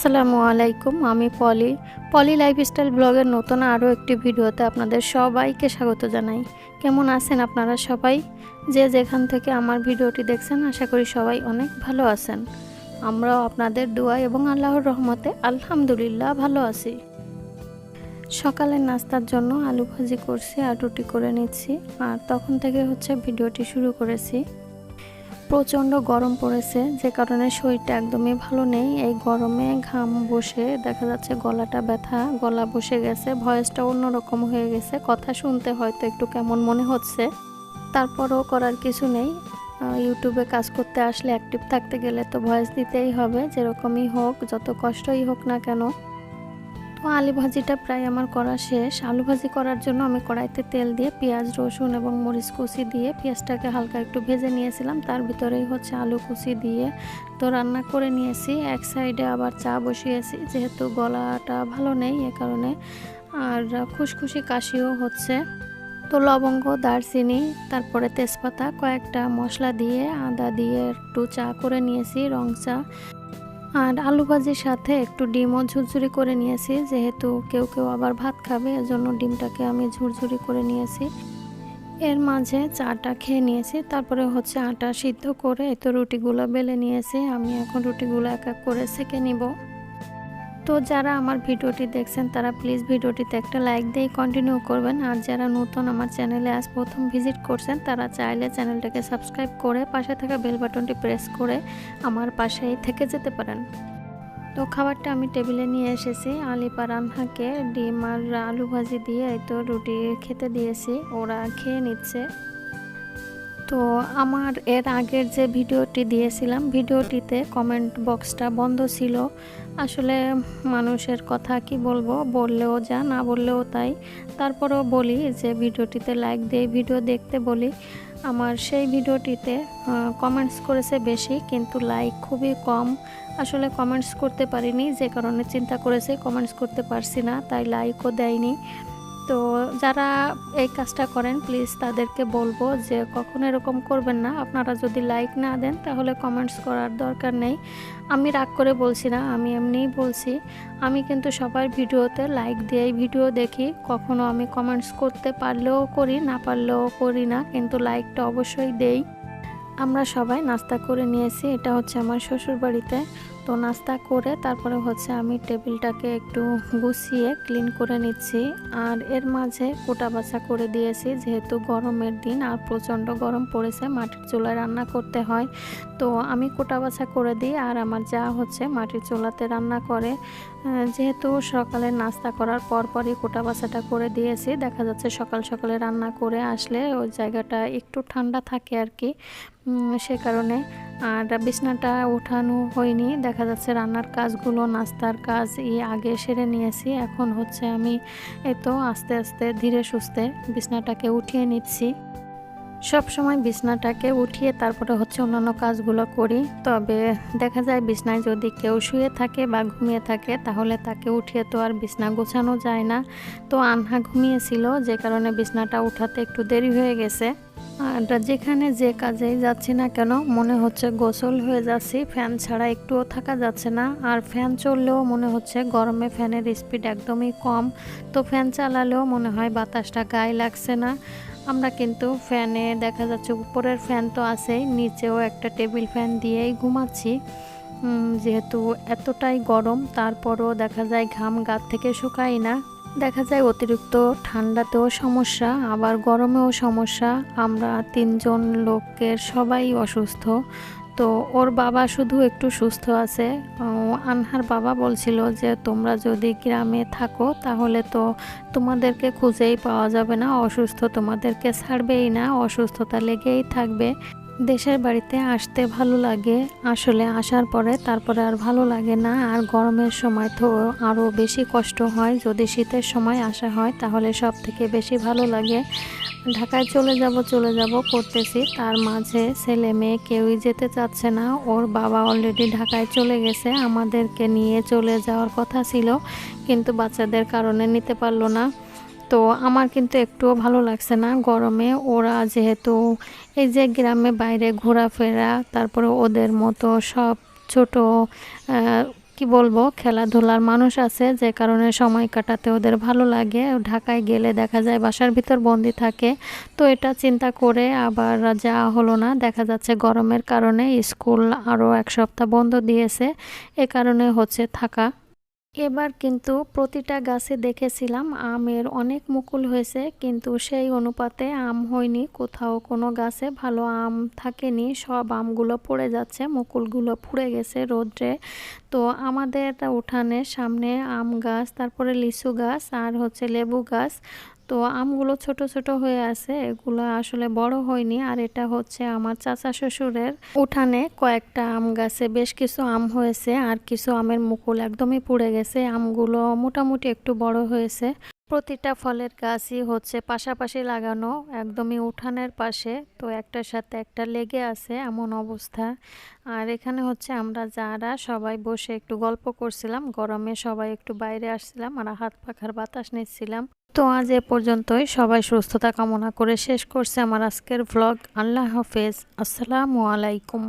আসসালামু আলাইকুম, আমি পলি। পলি লাইফস্টাইল ব্লগের নতুন আরও একটি ভিডিওতে আপনাদের সবাইকে স্বাগত জানাই। কেমন আছেন আপনারা সবাই? যে যেখান থেকে আমার ভিডিওটি দেখছেন, আশা করি সবাই অনেক ভালো আছেন। আমরাও আপনাদের দোয়া এবং আল্লাহর রহমতে আলহামদুলিল্লাহ ভালো আছি। সকালের নাস্তার জন্য আলু ভাজি করছি আর রুটি করে নিচ্ছি, আর তখন থেকে হচ্ছে ভিডিওটি শুরু করেছি। প্রচণ্ড গরম পড়েছে, যে কারণে শরীরটা একদমই ভালো নেই। এই গরমে ঘাম বসে দেখা যাচ্ছে গলাটা ব্যথা, গলা বসে গেছে ভয়েসটা অন্যরকম হয়ে গেছে। কথা শুনতে হয়তো একটু কেমন মনে হচ্ছে, তারপরও করার কিছু নেই। ইউটিউবে কাজ করতে আসলে অ্যাক্টিভ থাকতে গেলে তো ভয়েস দিতেই হবে, যেরকমই হোক, যত কষ্টই হোক না কেন। তো আলু ভাজিটা প্রায় আমার করা শেষ। আলু ভাজি করার জন্য আমি কড়াইতে তেল দিয়ে পেঁয়াজ, রসুন এবং মরিচ কুচি দিয়ে পেঁয়াজটাকে হালকা একটু ভেজে নিয়েছিলাম। তার ভিতরেই হচ্ছে আলু কুচি দিয়ে তো রান্না করে নিয়েছি। এক সাইডে আবার চা বসিয়েছি, যেহেতু গলাটা ভালো নেই এ কারণে। আর খুশখুশি কাশিও হচ্ছে। তো লবঙ্গ, দারচিনি, তারপরে তেজপাতা, কয়েকটা মশলা দিয়ে, আদা দিয়ে একটু চা করে নিয়েছি, রং চা। আর আলু ভাজির সাথে একটু ডিমও ঝুরঝুরি করে নিয়েছি, যেহেতু কেউ কেউ আবার ভাত খাবে, এজন্য ডিমটাকে আমি ঝুরঝুরি করে নিয়েছি। এর মাঝে চাটা খেয়ে নিয়েছি, তারপরে হচ্ছে আটা সিদ্ধ করে তো রুটিগুলো বেলে নিয়েছি। আমি এখন রুটিগুলো এক এক করে সেঁকে নিব। তো যারা আমার ভিডিওটি দেখছেন, তারা প্লিজ ভিডিওটিতে একটা লাইক দিয়ে কন্টিনিউ করবেন। আর যারা নতুন আমার চ্যানেলে আজ প্রথম ভিজিট করছেন, তারা চাইলে চ্যানেলটাকে সাবস্ক্রাইব করে পাশে থাকা বেল বাটনটি প্রেস করে আমার পাশেই থেকে যেতে পারেন। তো খাবারটা আমি টেবিলে নিয়ে এসেছি। আলিপা রান্নাকে ডিম আর আলু ভাজি দিয়ে এই তো রুটি খেতে দিয়েছি। ওরা খেয়ে নিচ্ছে। তো আমার এর আগের যে ভিডিওটি দিয়েছিলাম, ভিডিওটিতে কমেন্ট বক্সটা বন্ধ ছিল। আসলে মানুষের কথা কি বলব, বললেও যা, না বললেও তাই। তারপরেও বলি যে ভিডিওটিতে লাইক দিয়ে ভিডিও দেখতে বলি। আমার সেই ভিডিওটিতে কমেন্টস করেছে বেশি, কিন্তু লাইক খুবই কম। আসলে কমেন্টস করতে পারিনি, যে কারণে চিন্তা করেছে কমেন্টস করতে পারছি না, তাই লাইকও দেয়নি। তো যারা এই কাজটা করেন প্লিজ তাদেরকে বলব যে কখনো এরকম করবেন না। আপনারা যদি লাইক না দেন, তাহলে কমেন্টস করার দরকার নেই। আমি রাগ করে বলছি না, আমি এমনিই বলছি। আমি কিন্তু সবার ভিডিওতে লাইক দিয়েই ভিডিও দেখি। কখনো আমি কমেন্টস করতে পারলেও করি, না পারলেও করি না, কিন্তু লাইকটা অবশ্যই দেই। আমরা সবাই নাস্তা করে নিয়েছি, এটা হচ্ছে আমার শ্বশুর বাড়িতে তো নাস্তা করে তারপরে হচ্ছে আমি টেবিলটাকে একটু গুছিয়ে ক্লিন করে নিচ্ছি। আর এর মাঝে কোটা বাছা করে দিয়েছি, যেহেতু গরমের দিন আর প্রচণ্ড গরম পড়েছে, মাটির চুলায় রান্না করতে হয়। তো আমি কোটা বাছা করে দিই আর আমার যা হচ্ছে মাটির চুলাতে রান্না করে। যেহেতু সকালে নাস্তা করার পর পরই কোটা বাছাটা করে দিয়েছি, দেখা যাচ্ছে সকাল সকালে রান্না করে আসলে ওই জায়গাটা একটু ঠান্ডা থাকে আর কি। সে কারণে। আর বিছনাটা ওঠানো হয়নি। দেখা যাচ্ছে রান্নার কাজগুলো, নাস্তার কাজ এই আগে সেরে নিয়েছি। এখন হচ্ছে আমি এতো আস্তে আস্তে ধীরে সুস্থে বিছনাটাকে উঠিয়ে নিচ্ছি। সব সময় বিছনাটাকে উঠিয়ে তারপরে হচ্ছে অন্যান্য কাজগুলো করি। তবে দেখা যায় বিছনায় যদি কেউ শুয়ে থাকে বা ঘুমিয়ে থাকে, তাহলে তাকে উঠিয়ে তো আর বিছনা গোছানো যায় না। তো আনহা ঘুমিয়েছিল, যে কারণে বিছনাটা উঠাতে একটু দেরি হয়ে গেছে। আর যেখানে যে কাজেই যাচ্ছি না কেন, মনে হচ্ছে গোসল হয়ে যাচ্ছি, ফ্যান ছাড়া একটুও থাকা যাচ্ছে না। আর ফ্যান চললেও মনে হচ্ছে গরমে ফ্যানের স্পিড একদমই কম। তো ফ্যান চালালেও মনে হয় বাতাসটা গায়ে লাগছে না। আমরা কিন্তু ফ্যানে, দেখা যাচ্ছে উপরের ফ্যান তো আছেই, নিচেও একটা টেবিল ফ্যান দিয়েই ঘুমাচ্ছি। যেহেতু এতটাই গরম, তারপরও দেখা যায় ঘাম গাত থেকে শুকাই না। দেখা যায় অতিরিক্ত ঠান্ডাতেও সমস্যা, আবার গরমেও সমস্যা। আমরা তিনজন লোকের সবাই অসুস্থ। তো ওর বাবা শুধু একটু সুস্থ আছে। আনহার বাবা বলছিল যে, তোমরা যদি গ্রামে থাকো তাহলে তো তোমাদেরকে খুঁজেই পাওয়া যাবে না। অসুস্থ তোমাদেরকে ছাড়বেই না। অসুস্থতা লেগেই থাকবে। দেশের বাড়িতে আসতে ভালো লাগে, আসলে আসার পরে তারপরে আর ভালো লাগে না, আর গরমের সময় তো আরও বেশি কষ্ট হয়। যদি শীতের সময় আসা হয়, তাহলে সব থেকে বেশি ভালো লাগে। ঢাকায় চলে যাব চলে যাব করতেছি। তার মাঝে ছেলে মেয়ে কেউই যেতে চাচ্ছে না। ওর বাবা অলরেডি ঢাকায় চলে গেছে। আমাদেরকে নিয়ে চলে যাওয়ার কথা ছিল, কিন্তু বাচ্চাদের কারণে নিতে পারল না। তো আমার কিন্তু একটুও ভালো লাগছে না গরমে। ওরা যেহেতু এই যে গ্রামে বাইরে ঘোরাফেরা, তারপরে ওদের মতো সব ছোট কি বলব, খেলাধুলার মানুষ আছে, যে কারণে সময় কাটাতে ওদের ভালো লাগে। ঢাকায় গেলে দেখা যায় বাসার ভিতর বন্দি থাকে। তো এটা চিন্তা করে আবার যাওয়া হলো না। দেখা যাচ্ছে গরমের কারণে স্কুল আরও এক সপ্তাহ বন্ধ দিয়েছে। এ কারণে হচ্ছে থাকা। এবার কিন্তু প্রতিটা গাছে দেখেছিলাম, আমের অনেক মুকুল হয়েছে, কিন্তু সেই অনুপাতে আম হয়নি। কোথাও কোনো গাছে ভালো আম থাকেনি, সব আমগুলো পড়ে যাচ্ছে, মুকুলগুলো পুড়ে গেছে রোদ্রে। তো আমাদের উঠানে সামনে আম গাছ, তারপরে লিচু গাছ, আর হচ্ছে লেবু গাছ। তো আমগুলো ছোট ছোট হয়ে আছে। এগুলো আসলে বড় হয়নি। আর এটা হচ্ছে আমার চাচা শ্বশুরের উঠানে কয়েকটা আম গাছে। বেশ কিছু আম হয়েছে আর কিছু আমের মুকুল একদমই পুড়ে গেছে। আমগুলো মোটামুটি একটু বড় হয়েছে। প্রতিটা ফলের গাছই হচ্ছে পাশাপাশি লাগানো, একদমই উঠানের পাশে। তো একটার সাথে একটা লেগে আছে এমন অবস্থা। আর এখানে হচ্ছে আমরা যারা সবাই বসে একটু গল্প করছিলাম, গরমে সবাই একটু বাইরে আসছিলাম আর হাত পাখার বাতাস নিচ্ছিলাম। তো আজ এ পর্যন্তই। সবাই সুস্থতা কামনা করে শেষ করছে আমার আজকের ভ্লগ আল্লাহ হাফেজ। আসসালামু আলাইকুম।